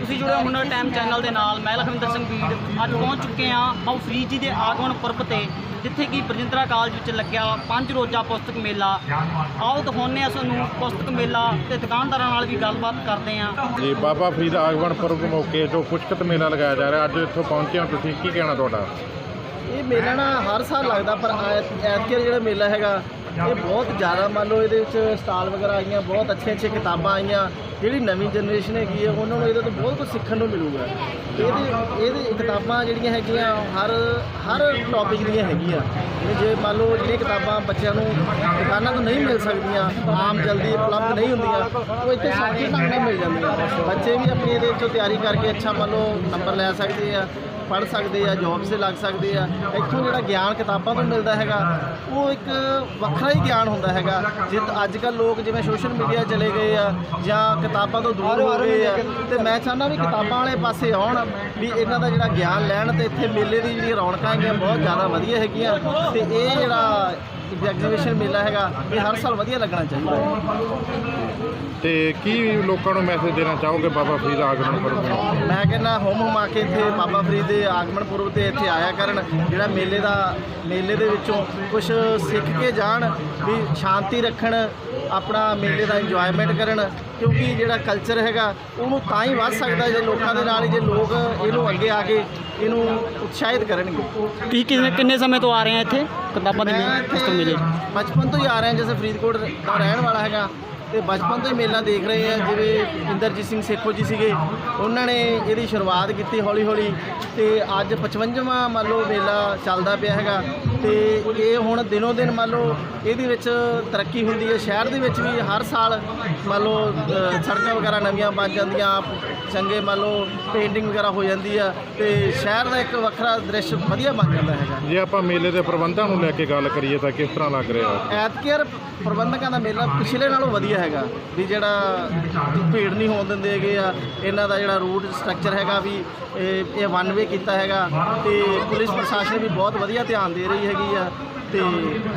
ਤੁਸੀਂ ਜੁੜੇ ਹੋ ਹੁਣ ਟਾਈਮ ਚੈਨਲ ਦੇ ਨਾਲ ਮੈਂ ਲਖਵਿੰਦਰ ਸਿੰਘ ਬੀੜ ਅੱਜ ਪਹੁੰਚ ਚੁੱਕੇ ਹਾਂ ਬਾਬਾ ਫਰੀਦ ਜੀ ਦੇ ਆਗਮਨ ਪੁਰਬ ਤੇ ਜਿੱਥੇ ਕਿ ਬਰਜਿੰਦਰਾ ਕਾਲਜ ਵਿੱਚ ਲੱਗਿਆ ਪੰਜ ਰੋਜ਼ਾ ਪੁਸਤਕ ਮੇਲਾ। ਆਓ ਦਿਖਾਉਂਦੇ ਹਾਂ ਤੁਹਾਨੂੰ ਪੁਸਤਕ ਮੇਲਾ ਤੇ ਦੁਕਾਨਦਾਰਾਂ ਨਾਲ ਵੀ ਗੱਲਬਾਤ ਕਰਦੇ ਹਾਂ। ਜੀ ਬਾਬਾ ਫਰੀਦ ਆਗਮਨ ਪੁਰਬ ਮੌਕੇ ਜੋ ਪੁਸ਼ਕਤ ਮੇਲਾ ਲਗਾਇਆ ਜਾ ਰਿਹਾ ਅੱਜ ਇੱਥੋਂ ਪਹੁੰਚੇ ਹੋ ਤੁਸੀਂ। ਕੀ ਕਹਿਣਾ ਤੁਹਾਡਾ? ਇਹ ਮੇਲਾ ਨਾ ਹਰ ਸਾਲ ਲੱਗਦਾ ਪਰ ਐਤ- ਐਤਕੀ ਜਿਹੜਾ ਮੇਲਾ ਹੈਗਾ ਇਹ ਬਹੁਤ ਜ਼ਿਆਦਾ ਮੰਨ ਲਓ ਇਹਦੇ ਵਿੱਚ ਸਟਾਲ ਵਗੈਰਾ ਆਈਆਂ, ਬਹੁਤ ਅੱਛੀਆਂ ਅੱਛੀਆਂ ਕਿਤਾਬਾਂ ਆਈਆਂ। ਜਿਹੜੀ ਨਵੀਂ ਜਨਰੇਸ਼ਨ ਹੈਗੀ ਹੈ ਉਹਨਾਂ ਨੂੰ ਇਹਦੇ ਤੋਂ ਬਹੁਤ ਕੁਝ ਸਿੱਖਣ ਨੂੰ ਮਿਲੂਗਾ। ਇਹਦੇ ਇਹਦੇ ਕਿਤਾਬਾਂ ਜਿਹੜੀਆਂ ਹੈਗੀਆਂ, ਹਰ ਹਰ ਟੌਪਿਕ ਦੀਆਂ ਹੈਗੀਆਂ। ਜੇ ਮੰਨ ਲਓ ਜਿਹੜੀਆਂ ਕਿਤਾਬਾਂ ਬੱਚਿਆਂ ਨੂੰ, ਦੁਕਾਨਾਂ ਤੋਂ ਨਹੀਂ ਮਿਲ ਸਕਦੀਆਂ, ਆਮ ਜਲਦੀ ਉਪਲਬਧ ਨਹੀਂ ਹੁੰਦੀਆਂ, ਉਹ ਇੱਥੇ ਸੌਖੇ ਢੰਗ ਨਾਲ ਮਿਲ ਜਾਂਦੀਆਂ। ਬੱਚੇ ਵੀ ਆਪਣੀ ਇਹਦੇ ਵਿੱਚੋਂ ਤਿਆਰੀ ਕਰਕੇ ਅੱਛਾ ਮੰਨ ਲਓ ਨੰਬਰ ਲੈ ਸਕਦੇ ਆ। ਪੜ੍ਹ ਸਕਦੇ ਆ ਜੌਬ 'ਤੇ ਲੱਗ ਸਕਦੇ ਆ ਇੱਥੋਂ ਜਿਹੜਾ ਗਿਆਨ ਕਿਤਾਬਾਂ ਤੋਂ ਮਿਲਦਾ ਹੈਗਾ ਉਹ ਇੱਕ ਵੱਖਰਾ ਹੀ ਗਿਆਨ ਹੁੰਦਾ ਹੈਗਾ। ਜਿੱਦ ਅੱਜ ਕੱਲ ਲੋਕ ਜਿਵੇਂ ਸੋਸ਼ਲ ਮੀਡੀਆ ਚਲੇ ਗਏ ਆ ਜਾਂ ਕਿਤਾਬਾਂ ਤੋਂ ਦੂਰ ਹੋ ਗਏ ਆ ਤੇ ਮੈਂ ਚਾਹੁੰਦਾ ਵੀ ਕਿਤਾਬਾਂ ਵਾਲੇ ਪਾਸੇ ਆਉਣ ਵੀ ਇਹਨਾਂ ਦਾ ਜਿਹੜਾ ਗਿਆਨ ਲੈਣ ਤੇ ਇੱਥੇ ਮੇਲੇ ਦੀ ਜਿਹੜੀ ਰੌਣਕਾਂ ਹੈਗੀਆਂ ਬਹੁਤ ਜ਼ਿਆਦਾ ਵਧੀਆ ਹੈਗੀਆਂ ਤੇ ਇਹ ਜਿਹੜਾ ਐਗਜ਼ੀਬਿਸ਼ਨ ਮੇਲਾ ਹੈਗਾ ਇਹ ਹਰ ਸਾਲ ਵਧੀਆ ਲੱਗਣਾ ਚਾਹੀਦਾ ਹੈ। ਤੇ ਕੀ ਲੋਕਾਂ ਨੂੰ ਮੈਸੇਜ ਦੇਣਾ ਚਾਹੋਗੇ ਬਾਬਾ ਫਰੀਦ ਆਗਮਨ ਨੂੰ? ਮੈਂ ਕਹਿੰਦਾ ਹੁਮ ਹੁਮਾ ਕੇ ਇੱਥੇ ਬਾਬਾ ਫਰੀਦ ਦੇ ਆਗਮਨ ਪੁਰਬ ਤੇ ਇੱਥੇ ਆਇਆ ਕਰਨ ਜਿਹੜਾ ਮੇਲੇ ਦਾ ਮੇਲੇ ਦੇ ਵਿੱਚੋਂ ਕੁਝ ਸਿੱਖ ਕੇ ਜਾਣ ਵੀ ਸ਼ਾਂਤੀ ਰੱਖਣ ਆਪਣਾ ਮੇਲੇ ਦਾ ਇੰਜੋਇਮੈਂਟ ਕਰਨ ਕਿਉਂਕਿ ਜਿਹੜਾ ਕਲਚਰ ਹੈਗਾ ਉਹਨੂੰ ਤਾਂ ਹੀ ਵੱਧ ਸਕਦਾ ਜੇ ਲੋਕਾਂ ਦੇ ਨਾਲ ਹੀ ਜੇ ਲੋਕ ਇਹਨੂੰ ਅੱਗੇ ਆ ਕੇ ਇਹਨੂੰ ਉਤਸ਼ਾਹਿਤ ਕਰਨਗੇ। ਤੁਸੀਂ ਕਿੰਨੇ ਕਿੰਨੇ ਸਮੇਂ ਤੋਂ ਆ ਰਹੇ ਆ ਇੱਥੇ? ਕਿਤਾਬਾਂ ਦੇ ਮੈਂ ਮੇਲੇ ਇੱਥੇ ਬਚਪਨ ਤੋਂ ਹੀ ਆ ਰਿਹਾ ਜਿਵੇਂ ਫਰੀਦਕੋਟ ਦਾ ਰਹਿਣ ਵਾਲਾ ਹੈਗਾ ਤੇ ਬਚਪਨ ਤੋਂ ਹੀ ਮੇਲਾ ਦੇਖ ਰਹੇ ਆ, ਜਿਵੇਂ ਇੰਦਰਜੀਤ ਸਿੰਘ ਸੇਖੋ ਜੀ ਸੀਗੇ, ਉਹਨਾਂ ਨੇ ਇਹਦੀ ਸ਼ੁਰੂਆਤ ਕੀਤੀ ਹੌਲੀ ਹੌਲੀ ਤੇ ਅੱਜ 55ਵਾਂ ਮੰਨ ਲਓ ਮੇਲਾ ਚੱਲਦਾ ਪਿਆ ਹੈਗਾ। ਤੇ ਇਹ ਹੁਣ ਦਿਨੋਂ ਦਿਨ ਮੰਨ ਲਓ ਇਹਦੇ ਵਿੱਚ ਤਰੱਕੀ ਹੁੰਦੀ ਹੈ। ਸ਼ਹਿਰ ਦੇ ਵਿੱਚ ਵੀ ਹਰ ਸਾਲ ਮੰਨ ਲਓ ਅ, ਸੜਕਾਂ ਵਗੈਰਾ ਨਵੀਆਂ ਬਣ ਜਾਂਦੀਆਂ ਚੰਗੇ ਮੰਨ ਲਓ ਪੇਂਟਿੰਗ ਵਗੈਰਾ ਹੋ ਜਾਂਦੀ ਆ ਤੇ ਸ਼ਹਿਰ ਦਾ ਇੱਕ ਵੱਖਰਾ ਦ੍ਰਿਸ਼ ਵਧੀਆ ਬਣ ਜਾਂਦਾ ਹੈਗਾ। ਜੇ ਆਪਾਂ ਮੇਲੇ ਦੇ ਪ੍ਰਬੰਧਾਂ ਨੂੰ ਲੈ ਕੇ ਗੱਲ ਕਰੀਏ ਤਾਂ ਕਿਸ ਤਰ੍ਹਾਂ ਲੱਗ ਰਿਹਾ? ਐਤਕੇਅਰ ਪ੍ਰਬੰਧਕਾਂ ਦਾ ਮੇਲਾ ਪਿਛਲੇ ਨਾਲੋਂ ਵਧੀਆ ਹੈਗਾ ਵੀ ਜਿਹੜਾ ਭੀੜ ਨਹੀਂ ਹੋਣ ਦਿੰਦੇ ਹੈਗੇ ਆ। ਇਹਨਾਂ ਦਾ ਜਿਹੜਾ ਰੂਟ ਸਟਰਕਚਰ ਹੈਗਾ ਵੀ ਇਹ ਇਹ ਵਨ ਵੇ ਕੀਤਾ ਹੈਗਾ ਤੇ ਪੁਲਿਸ ਪ੍ਰਸ਼ਾਸਨ ਵੀ ਬਹੁਤ ਵਧੀਆ ਧਿਆਨ ਦੇ ਰਹੀ ਹੈਗੀ ਆ ਤੇ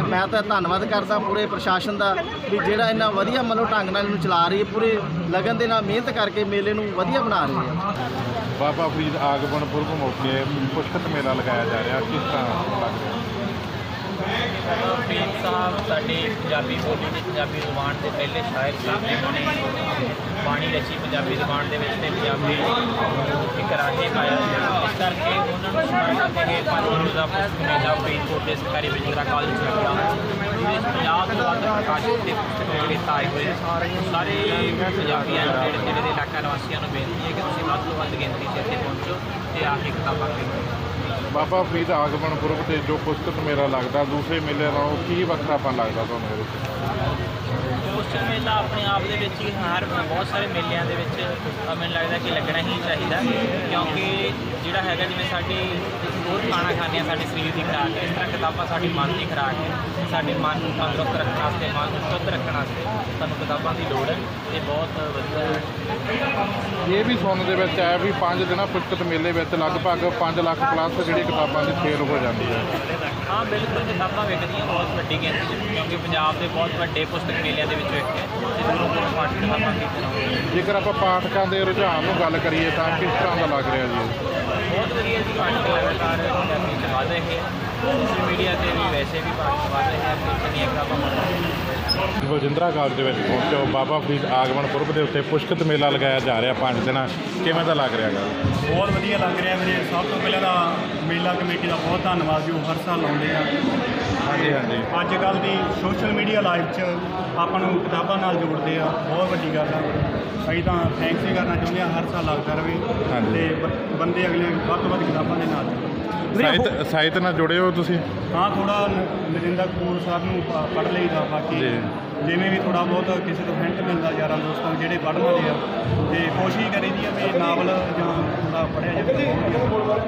ਮੈਂ ਤਾਂ ਧੰਨਵਾਦ ਕਰਦਾ ਪੂਰੇ ਪ੍ਰਸ਼ਾਸਨ ਦਾ ਵੀ ਜਿਹੜਾ ਇੰਨਾ ਵਧੀਆ ਮਨੋ ਢੰਗ ਨਾਲ ਇਹਨੂੰ ਚਲਾ ਰਹੀ ਹੈ ਪੂਰੇ ਲਗਨ ਦੇ ਨਾਲ ਮਿਹਨਤ ਕਰਕੇ ਮੇਲੇ ਨੂੰ ਵਧੀਆ ਬਣਾ ਰਹੀ ਹੈ। ਬਾਬਾ ਫਰੀਦ ਆਗਮਨ ਪੁਰਬ ਮੌਕੇ ਪੁਸ਼ਕਤ ਮੇਲਾ ਲਗਾਇਆ ਜਾ ਰਿਹਾ ਕਿਸ ਤਰ੍ਹਾਂ ਲੱਗ ਰਿਹਾ? ਫਰੀਦ ਸਾਹਿਬ ਸਾਡੇ ਪੰਜਾਬੀ ਬੋਲੀ ਤੇ ਪੰਜਾਬੀ ਜ਼ੁਬਾਨ ਦੇ ਪਹਿਲੇ ਸ਼ਾਇਰ ਸੀ ਜਿਨ੍ਹਾਂ ਨੇ ਬਾਣੀ ਰਚੀ ਪੰਜਾਬੀ ਜ਼ੁਬਾਨ ਦੇ ਵਿੱਚ ਤੇ ਪੰਜਾਬੀ ਇੱਕ ਰਾਜੇ ਪਾਇਆ ਕਰਕੇ ਉਹਨਾਂ ਨੂੰ ਸਮਾਰਕ ਕਰਦੇ ਗਏ ਪੰਜ ਰੋਜ਼ਾ ਪੁਸਤਕ ਮੇਲਾ ਫਰੀਦਕੋਟ ਦੇ ਸਰਕਾਰੀ ਵਿਜਿਤਰਾ ਕਾਲਜ ਵਿੱਚ ਲੱਗਿਆ ਜਿਹਦੇ ਤੋਂ ਵੱਧ ਪ੍ਰਕਾਸ਼ਿਤ ਦੇ ਪੁਸਤਕ ਵਿਕਰੇਤਾ ਆਏ ਹੋਏ ਸਾਰੇ ਪੰਜਾਬੀਆਂ ਜਿਹੜੇ ਜਿਹੜੇ ਦੇ ਇਲਾਕਾ ਨਿਵਾਸੀਆਂ ਨੂੰ ਬੇਨਤੀ ਹੈ ਕਿ ਤੁਸੀਂ ਵੱਧ ਤੋਂ ਵੱਧ ਗਿਣਤੀ 'ਚ ਇੱਥੇ ਪਹੁੰਚੋ ਤੇ ਆ ਕੇ ਕਿਤਾਬਾਂ ਖਰੀਦੋ। ਬਾਬਾ ਫਰੀਦ ਆਗਮਨ ਪੁਰਬ ਤੇ ਜੋ ਪੁਸਤਕ ਮੇਰਾ ਲੱਗਦਾ, ਦੂਸਰੇ ਮੇਲੇ ਨਾਲੋਂ ਕੀ ਵੱਖਰਾਪਨ ਲੱਗਦਾ ਤੁਹਾਨੂੰ ਇਹਦੇ ਵਿੱਚ? ਪੋਸਟਰ ਮੇਲਾ ਆਪਣੇ ਆਪ ਦੇ ਵਿੱਚ ਹੀ ਹਰ ਬਹੁਤ ਸਾਰੇ ਮੇਲਿਆਂ ਦੇ ਵਿੱਚ ਅ, ਮੈਨੂੰ ਲੱਗਦਾ ਕਿ ਲੱਗਣਾ ਹੀ ਚਾਹੀਦਾ। ਕਿਉਂਕਿ ਜਿਹੜਾ ਹੈਗਾ ਜਿਵੇਂ ਸਾਡੀ ਹੋਰ ਖਾਣਾ ਖਾਂਦੇ ਹਾਂ ਸਾਡੇ ਸਰੀਰ ਦੀ ਖੁਰਾਕ ਹੈ ਇਸ ਤਰ੍ਹਾਂ ਕਿਤਾਬਾਂ ਸਾਡੀ ਮਨ ਦੀ ਖੁਰਾਕ ਹੈ। ਸਾਡੇ ਮਨ ਨੂੰ ਤੰਦਰੁਸਤ ਰੱਖਣ ਵਾਸਤੇ ਮਨ ਨੂੰ ਸ਼ੁੱਧ ਰੱਖਣ ਵਾਸਤੇ ਸਾਨੂੰ ਕਿਤਾਬਾਂ ਦੀ ਲੋੜ ਹੈ। ਇਹ ਬਹੁਤ ਵਧੀਆ ਹੈ। ਇਹ ਵੀ ਸੁਣਨ ਦੇ ਵਿੱਚ ਆਇਆ ਵੀ 5 ਦਿਨਾਂ ਪੁਸ਼ਕਤ ਮੇਲੇ ਵਿੱਚ ਲਗਭਗ 5 ਲੱਖ ਪਲੱਸ ਜਿਹੜੀ ਕਿਤਾਬਾਂ ਦੀ ਸੇਲ ਹੋ ਜਾਂਦੀ ਹੈ। ਹਾਂ ਬਿਲਕੁਲ ਕਿਤਾਬਾਂ ਵਿਕਦੀਆਂ ਬਹੁਤ ਵੱਡੀ ਗਿਣਤੀ ਕਿਉਂਕਿ ਪੰਜਾਬ ਦੇ ਬਹੁਤ ਵੱਡੇ ਪੁਸਤਕ ਮੇਲਿਆਂ ਦੇ ਵਿੱਚੋਂ ਇੱਕ ਹੈ ਤੇ ਦੂਰੋਂ ਦੂਰੋਂ ਪਾਠਕ ਕਿਤਾਬਾਂ ਖਰੀਦਣ ਜੇਕਰ ਆਪਾਂ ਪਾਠਕਾਂ ਦੇ ਰੁਝਾਨ ਨੂੰ ਗੱਲ ਕਰੀਏ ਤਾਂ ਕਿਸ ਤਰ੍ਹਾਂ ਦਾ ਲੱਗ ਰਿਹਾ ਜੀ? ਬਹੁਤ ਵਧੀਆ ਜੀ ਪਾਠਕ ਲਗਾਤਾਰ ਪੰਜਾਬੀ ਚ ਵਧ ਰਹੇ ਹੈ ਸੋਸ਼ਲ ਮੀਡੀਆ ਤੇ ਵੀ ਵੈਸੇ ਵੀ ਪਾਠਕ ਵਧ ਰਹੇ ਹੈ ਆਪਣੀ ਕਿਤਾਬਾਂ ਬਲਜਿੰਦਰਾ ਕਾਲਜ ਦੇ ਵਿੱਚ ਪਹੁੰਚੋ। ਬਾਬਾ ਫਰੀਦ ਆਗਮਨ ਪੁਰਬ ਦੇ ਉੱਤੇ ਪੁਸ਼ਕਤ ਮੇਲਾ ਲਗਾਇਆ ਜਾ ਰਿਹਾ ਪੰਜ ਦਿਨਾਂ। ਕਿਵੇਂ ਦਾ ਲੱਗ ਰਿਹਾ ਗਾ? ਬਹੁਤ ਵਧੀਆ ਲੱਗ ਰਿਹਾ ਵੀਰੇ। ਸਭ ਤੋਂ ਪਹਿਲਾਂ ਤਾਂ ਮੇਲਾ ਕਮੇਟੀ ਦਾ ਬਹੁਤ ਧੰਨਵਾਦ ਜੋ। ਹਰ ਸਾਲ ਲਾਉਂਦੇ ਆ। ਹਾਂਜੀ ਹਾਂਜੀ। ਅੱਜ ਕੱਲ ਦੀ ਸੋਸ਼ਲ ਮੀਡੀਆ ਲਾਈਫ 'ਚ ਆਪਾਂ ਨੂੰ ਕਿਤਾਬਾਂ ਨਾਲ ਜੋੜਦੇ ਆ। ਬਹੁਤ ਵੱਡੀ ਗੱਲ ਆ। ਅਸੀਂ ਤਾਂ ਥੈਂਕਸ ਹੀ ਕਰਨਾ ਚਾਹੁੰਦੇ ਆ। ਹਰ ਸਾਲ ਲੱਗਦਾ ਰਵੇ। ਹਾਂਜੀ। ਤੇ ਬ- ਬੰਦੇ ਅਗਲੇ ਵੱਧ ਤੋਂ ਵੱਧ ਕਿਤਾਬਾਂ ਦੇ ਨਾਲ। ਸਾਹਿਤ ਸਾਹਿਤ ਨਾਲ ਜੁੜੇ ਹੋ ਤੁਸੀਂ? ਹਾਂ ਥੋੜਾ ਨਰਿੰਦਰ ਕਪੂਰ ਸਾਹਿਬ ਨੂੰ ਪੜ੍ਹ ਲਈਦਾ। ਬਾਕੀ। ਜਿਵੇਂ ਵੀ ਥੋੜਾ ਬਹੁਤ ਕਿਸੇ ਤੋਂ ਹਿੰਟ ਮਿਲਦਾ ਯਾਰਾਂ ਦੋਸਤਾਂ ਨੂੰ ਜਿਹੜੇ ਪੜ੍ਹਨ ਵਾਲੇ ਆ ਤੇ ਕੋਸ਼ਿਸ਼ ਕਰੀਦੀ ਆ ਵੀ ਨਾਵਲ ਜਾਂ ਥੋੜਾ ਪੜ੍ਹਿਆ ਜਾਵੇ।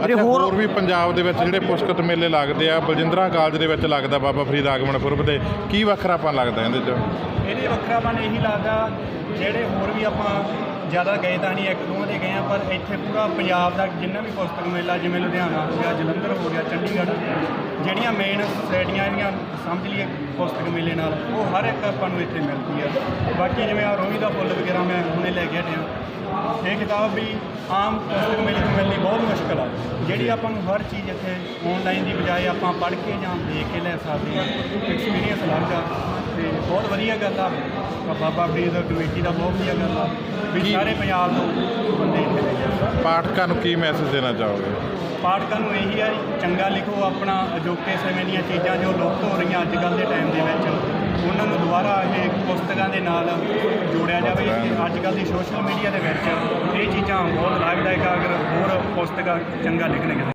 ਅੱਛਾ ਹੋਰ ਵੀ ਪੰਜਾਬ ਦੇ ਵਿੱਚ ਜਿਹੜੇ ਪੁਸ਼ਕਤ ਮੇਲੇ ਲੱਗਦੇ ਆ ਬਲਜਿੰਦਰਾ ਕਾਲਜ ਦੇ ਵਿੱਚ ਲੱਗਦਾ ਬਾਬਾ ਫਰੀਦ ਆਗਮਨ ਪੁਰਬ ਤੇ ਕੀ ਵੱਖਰਾਪਨ ਲੱਗਦਾ ਇਹਦੇ 'ਚ? ਇਹਦੇ ਵੱਖਰਾਪਨ ਇਹੀ ਲੱਗਦਾ ਜਿਹੜੇ ਹੋਰ ਵੀ ਆਪਾਂ ਜ਼ਿਆਦਾ ਗਏ ਤਾਂ ਨਹੀਂ, ਇੱਕ ਦੋ ਦੇ ਗਏ ਆ, ਪਰ ਇੱਥੇ ਪੂਰਾ ਪੰਜਾਬ ਦਾ ਜਿੰਨਾ ਵੀ ਪੁਸਤਕ ਮੇਲਾ, ਜਿਵੇਂ ਲੁਧਿਆਣਾ ਹੋ ਗਿਆ, ਜਲੰਧਰ ਹੋ ਗਿਆ, ਚੰਡੀਗੜ੍ਹ, ਜਿਹੜੀਆਂ ਮੇਨ ਸੁਸਾਇਟੀਆਂ ਇਹਦੀਆਂ ਸਮਝ ਲਈਏ ਪੁਸਤਕ ਮੇਲੇ ਨਾਲ, ਉਹ ਹਰ ਇੱਕ ਆਪਾਂ ਨੂੰ ਇੱਥੇ ਮਿਲਦੀ ਆ। ਬਾਕੀ ਜਿਵੇਂ ਆ ਰੋਹੀ ਦਾ ਫੁੱਲ ਵਗੈਰਾ ਮੈਂ ਹੁਣੇ ਲੈ ਕੇ ਹਟਿਆ। ਇਹ ਕਿਤਾਬ ਵੀ ਆਮ ਪੁਸਤਕ ਮੇਲੇ ਤੋਂ ਮਿਲਣੀ ਬਹੁਤ ਮੁਸ਼ਕਲ ਆ। ਜਿਹੜੀ ਆਪਾਂ ਨੂੰ ਹਰ ਚੀਜ਼ ਇੱਥੇ ਆਨਲਾਈਨ ਦੀ ਬਜਾਏ ਆਪਾਂ ਪੜ੍ਹ ਕੇ ਜਾਂ ਦੇਖ ਕੇ ਲੈ ਸਕਦੇ ਹਾਂ ਐਕਸਪੀਰੀਅੰਸ ਅਲੱਗ ਆ। ਬਹੁਤ ਵਧੀਆ ਗੱਲ ਆ। ਬਾਬਾ ਫਰੀਦ ਕਮੇਟੀ ਦਾ ਬਹੁਤ ਵਧੀਆ ਗੱਲ ਆ। ਵੀ ਸਾਰੇ ਪੰਜਾਬ ਤੋਂ ਬੰਦੇ ਇੱਥੇ ਲੈ ਜਾਂਦੇ ਪਾਠਕਾਂ ਨੂੰ ਕੀ ਮੈਸੇਜ ਦੇਣਾ ਚਾਹੋਗੇ? ਪਾਠਕਾਂ ਨੂੰ ਇਹੀ ਆ ਚੰਗਾ ਲਿਖੋ ਆਪਣਾ ਅਜੋਕੇ ਸਮੇਂ ਦੀਆਂ ਚੀਜ਼ਾਂ ਜੋ ਲੁਪਤ ਹੋ ਰਹੀਆਂ ਅੱਜ ਕੱਲ੍ਹ ਦੇ ਟਾਈਮ ਦੇ ਵਿੱਚ। ਉਹਨਾਂ ਨੂੰ ਦੁਬਾਰਾ ਇਹ ਪੁਸਤਕਾਂ ਦੇ ਨਾਲ ਜੋੜਿਆ ਜਾਵੇ ਅੱਜ ਕੱਲ੍ਹ ਦੀ ਸੋਸ਼ਲ ਮੀਡੀਆ ਦੇ ਵਿੱਚ ਇਹ ਚੀਜ਼ਾਂ ਬਹੁਤ ਲਾਭਦਾਇਕ ਆ ਅਗਰ ਹੋਰ ਪੁਸਤਕਾਂ ਚੰਗਾ ਲਿਖਣਗੇ